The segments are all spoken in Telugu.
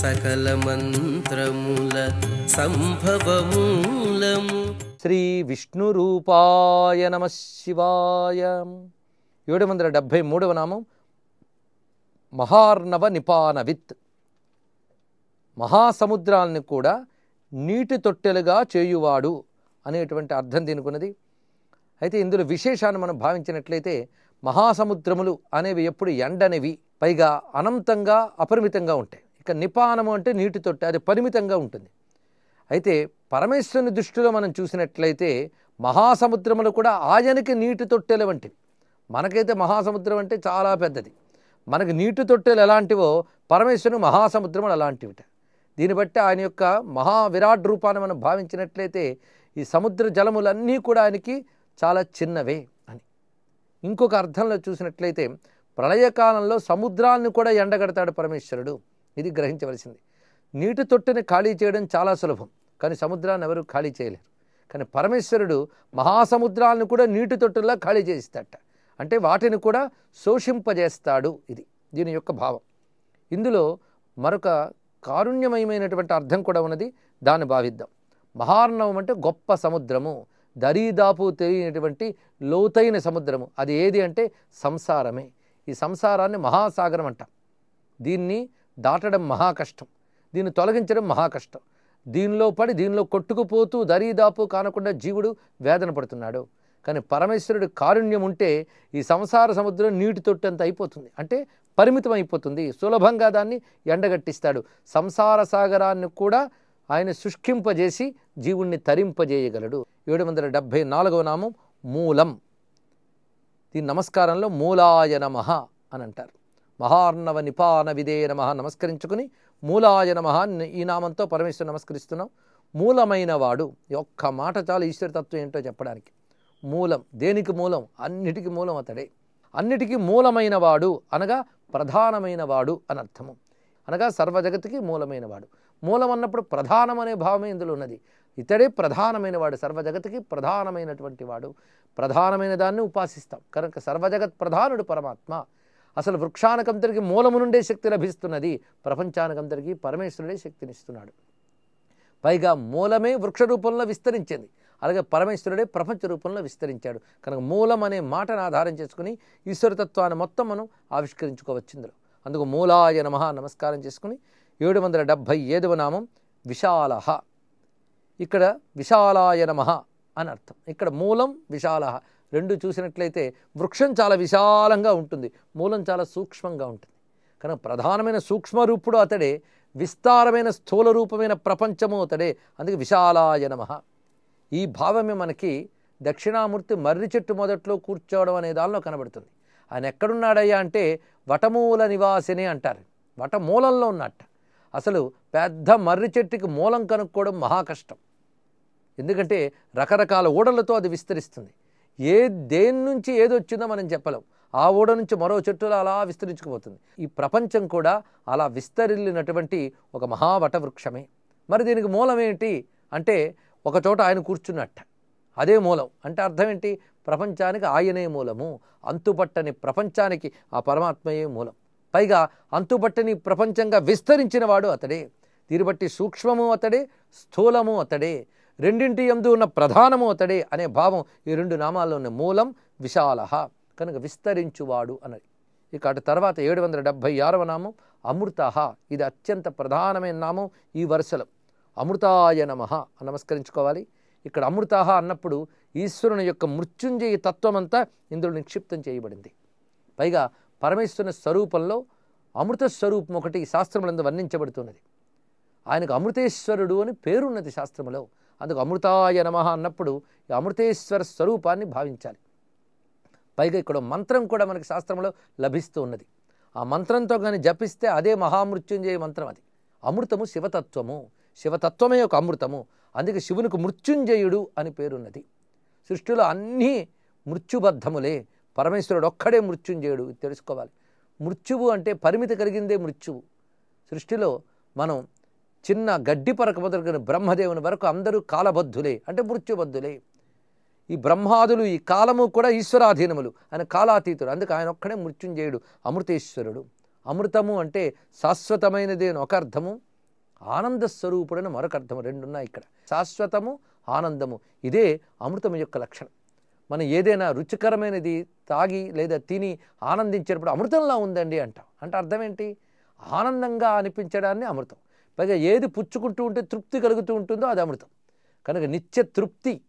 సకల మంత్రముల సంభవమూలము. శ్రీ విష్ణు రూపాయ నమ శివాయ. ఏడు వందల డెబ్భై మూడవ నామం. మహార్ణవ నిపానవిత్ మహాసముద్రాలను కూడా నీటి తొట్టెలుగా చేయువాడు అనేటువంటి అర్థం దీనికున్నది. అయితే ఇందులో విశేషాన్ని మనం భావించినట్లయితే మహాసముద్రములు అనేవి ఎప్పుడు ఎండనివి పైగా అనంతంగా అపరిమితంగా ఉంటాయి. ఇక నిపానము అంటే నీటి తొట్టె అది పరిమితంగా ఉంటుంది. అయితే పరమేశ్వరుని దృష్టిలో మనం చూసినట్లయితే మహాసముద్రములు కూడా ఆయనకి నీటి తొట్టెలు వంటివి. మనకైతే మహాసముద్రం అంటే చాలా పెద్దది. మనకి నీటి తొట్టెలు ఎలాంటివో పరమేశ్వరుని మహాసముద్రములు అలాంటివిట దీన్ని బట్టి ఆయన యొక్క మహా విరాట్ రూపాన్ని మనం భావించినట్లయితే ఈ సముద్ర జలములన్నీ కూడా ఆయనకి చాలా చిన్నవే అని. ఇంకొక అర్థంలో చూసినట్లయితే ప్రళయకాలంలో సముద్రాన్ని కూడా ఎండగడతాడు పరమేశ్వరుడు. ఇది గ్రహించవలసింది. నీటి తొట్టుని ఖాళీ చేయడం చాలా సులభం కానీ సముద్రాన్ని ఎవరు ఖాళీ చేయలేరు. కానీ పరమేశ్వరుడు మహాసముద్రాలను కూడా నీటి తొట్టులా ఖాళీ చేస్తాట అంటే వాటిని కూడా శోషింపజేస్తాడు ఇది దీని యొక్క భావం. ఇందులో మరొక కారుణ్యమయమైనటువంటి అర్థం కూడా ఉన్నది దాన్ని భావిద్దాం. మహార్ణవం అంటే గొప్ప సముద్రము దరీదాపు తెలియనటువంటి లోతైన సముద్రము. అది ఏది అంటే సంసారమే. ఈ సంసారాన్ని మహాసాగరం అంటాం. దీన్ని దాటడం మహా కష్టం దీన్ని తొలగించడం మహా కష్టం దీనిలో పడి దీనిలో కొట్టుకుపోతూ దరీదాపు కానకుండా జీవుడు వేదన పడుతున్నాడు. కానీ పరమేశ్వరుడు కారుణ్యం ఉంటే ఈ సంసార సముద్రం నీటి తొట్టంత అయిపోతుంది. అంటే పరిమితం అయిపోతుంది. సులభంగా దాన్ని ఎండగట్టిస్తాడు. సంసార సాగరాన్ని కూడా ఆయన శుష్కింపజేసి జీవుణ్ణి తరింపజేయగలడు. ఏడు వందల డెబ్భై నాలుగవ నామం మూలం. దీని నమస్కారంలో మూలాయ నమ అని అంటారు. మహార్ణవ నిపాన విదే నమ నమస్కరించుకుని మూలాయ నమ ఈ నామంతో పరమేశ్వరు నమస్కరిస్తున్నాం. మూలమైన వాడు ఒక్క మాట చాలు ఈశ్వరతత్వం ఏంటో చెప్పడానికి. మూలం దేనికి మూలం? అన్నిటికీ మూలం అతడే. అన్నిటికీ మూలమైన వాడు అనగా ప్రధానమైన వాడు అని అర్థము. అనగా సర్వజగతికి మూలమైన వాడు. మూలం అన్నప్పుడు ప్రధానం అనే భావమే ఇందులో ఉన్నది. ఇతడే ప్రధానమైన వాడు సర్వజగతికి ప్రధానమైనటువంటి వాడు. ప్రధానమైన దాన్ని ఉపాసిస్తాం. కనుక సర్వజగత్ ప్రధానుడు పరమాత్మ. అసలు వృక్షానికంతరికి మూలము నుండే శక్తి లభిస్తున్నది. ప్రపంచానికంతరికి పరమేశ్వరుడే శక్తినిస్తున్నాడు. పైగా మూలమే వృక్ష రూపంలో విస్తరించింది. అలాగే పరమేశ్వరుడే ప్రపంచ రూపంలో విస్తరించాడు. కనుక మూలం అనే మాటను ఆధారం చేసుకుని ఈశ్వరతత్వాన్ని మొత్తం మనం ఆవిష్కరించుకోవచ్చు ఇందులో. అందుకు మూలాయ నమ నమస్కారం చేసుకుని ఏడు వందల డెబ్భై ఏదవ నామం విశాలహ. ఇక్కడ విశాలాయ నమ అని అర్థం. ఇక్కడ మూలం విశాలహ. రెండు చూసినట్లయితే వృక్షం చాలా విశాలంగా ఉంటుంది. మూలం చాలా సూక్ష్మంగా ఉంటుంది. కనుక ప్రధానమైన సూక్ష్మరూపుడు అతడే విస్తారమైన స్థూల రూపమైన ప్రపంచము అతడే. అందుకే విశాలాయ నమ. ఈ భావమే మనకి దక్షిణామూర్తి మర్రి చెట్టు మొదట్లో కూర్చోవడం అనే దానిలో కనబడుతుంది. ఆయన ఎక్కడున్నాడయ్యా అంటే వటమూల నివాసిని అంటారు. వటమూలంలో ఉన్నట్ట అసలు పెద్ద మర్రి చెట్టుకి మూలం కనుక్కోవడం మహా కష్టం. ఎందుకంటే రకరకాల ఊడలతో అది విస్తరిస్తుంది. ఏ దేని నుంచి ఏది వచ్చిందో మనం చెప్పలేం. ఆ ఊడ నుంచి మరో చెట్టులో అలా విస్తరించుకుపోతుంది. ఈ ప్రపంచం కూడా అలా విస్తరిల్లినటువంటి ఒక మహావట వృక్షమే. మరి దీనికి మూలం ఏంటి? అంటే ఒక చోట ఆయన కూర్చున్నట్ట. అదే మూలం. అంటే అర్థం ఏంటి? ప్రపంచానికి ఆయనే మూలము. అంతుపట్టని ప్రపంచానికి ఆ పరమాత్మయే మూలం. పైగా అంతుపట్టని ప్రపంచంగా విస్తరించిన వాడు అతడే. దీన్ని బట్టి సూక్ష్మము అతడే స్థూలము అతడే. రెండింటి ఎందు ఉన్న ప్రధానము అతడే అనే భావం ఈ రెండు నామాల్లో ఉన్న మూలం విశాలహ. కనుక విస్తరించువాడు అన్నది. ఇక అటు తర్వాత ఏడు వందల డెబ్భై ఆరవ నామం అమృత ఇది అత్యంత ప్రధానమైన నామం ఈ వరుసలో. అమృతాయ నమ నమస్కరించుకోవాలి. ఇక్కడ అమృత అన్నప్పుడు ఈశ్వరుని యొక్క మృత్యుంజయ తత్వమంతా ఇందులో నిక్షిప్తం చేయబడింది. పైగా పరమేశ్వరుని స్వరూపంలో అమృత స్వరూపం ఒకటి ఈ శాస్త్రములందు వర్ణించబడుతున్నది. ఆయనకు అమృతేశ్వరుడు అని పేరున్నది శాస్త్రములో. అందుకు అమృతాయ నమ అన్నప్పుడు ఈ అమృతేశ్వర స్వరూపాన్ని భావించాలి. పైగా ఇక్కడ మంత్రం కూడా మనకి శాస్త్రంలో లభిస్తూ ఉన్నది. ఆ మంత్రంతో కానీ జపిస్తే అదే మహామృత్యుంజయ మంత్రం అది. అమృతము శివతత్వము. శివతత్వమే ఒక అమృతము. అందుకే శివునికి మృత్యుంజయుడు అని పేరున్నది. సృష్టిలో అన్నీ మృత్యుబద్ధములే. పరమేశ్వరుడు ఒక్కడే మృత్యుంజయుడు తెలుసుకోవాలి. మృత్యువు అంటే పరిమితి కలిగిందే మృత్యువు. సృష్టిలో మనం చిన్న గడ్డి పరక మొదలుకొని బ్రహ్మదేవుని వరకు అందరూ కాలబద్ధులే అంటే మృత్యుబద్ధులే. ఈ బ్రహ్మాదులు ఈ కాలము కూడా ఈశ్వరాధీనములు ఆయన కాలాతీతుడు అందుకే ఆయన ఒక్కడే మృత్యుంజయుడు అమృతేశ్వరుడు. అమృతము అంటే శాశ్వతమైనది అని ఒక అర్థము ఆనంద స్వరూపుడని మరొక అర్థం రెండున్నాయి ఇక్కడ. శాశ్వతము ఆనందము ఇదే అమృతం యొక్క లక్షణం. మనం ఏదైనా రుచికరమైనది తాగి లేదా తిని ఆనందించేటప్పుడు అమృతంలా ఉందండి అంటాం. అంటే అర్థం ఏంటి? ఆనందంగా అనిపించడాన్ని అమృతం. పైగా ఏది పుచ్చుకుంటూ ఉంటే తృప్తి కలుగుతూ ఉంటుందో అది అమృతం. కనుక నిత్య తృప్తి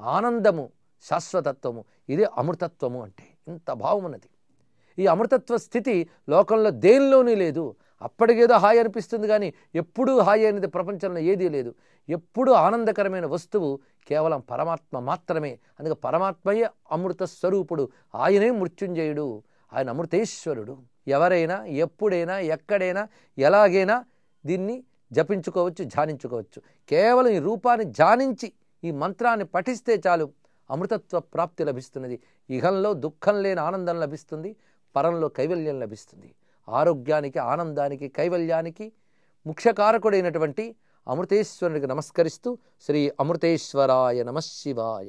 ఆనందము శాశ్వతత్వము ఇదే అమృతత్వము అంటే ఇంత భావం ఉన్నది ఈ అమృతత్వ స్థితి లోకంలో దేనిలోనే లేదు. అప్పటికేదో హాయి అనిపిస్తుంది కానీ ఎప్పుడూ హాయి అనేది ప్రపంచంలో ఏదీ లేదు. ఎప్పుడూ ఆనందకరమైన వస్తువు కేవలం పరమాత్మ మాత్రమే. అందుకే పరమాత్మయే అమృత స్వరూపుడు. ఆయనే మృత్యుంజయుడు. ఆయన అమృతేశ్వరుడు. ఎవరైనా ఎప్పుడైనా ఎక్కడైనా ఎలాగైనా దీన్ని జపించుకోవచ్చు ధ్యానించుకోవచ్చు. కేవలం ఈ రూపాన్ని ధ్యానించి ఈ మంత్రాన్ని పఠిస్తే చాలు అమృతత్వ ప్రాప్తి లభిస్తున్నది. ఇహంలో దుఃఖం లేని ఆనందం లభిస్తుంది పరంలో కైవల్యం లభిస్తుంది. ఆరోగ్యానికి ఆనందానికి కైవల్యానికి ముఖ్యకారకుడైనటువంటి అమృతేశ్వరునికి నమస్కరిస్తూ శ్రీ అమృతేశ్వరాయ నమశివాయ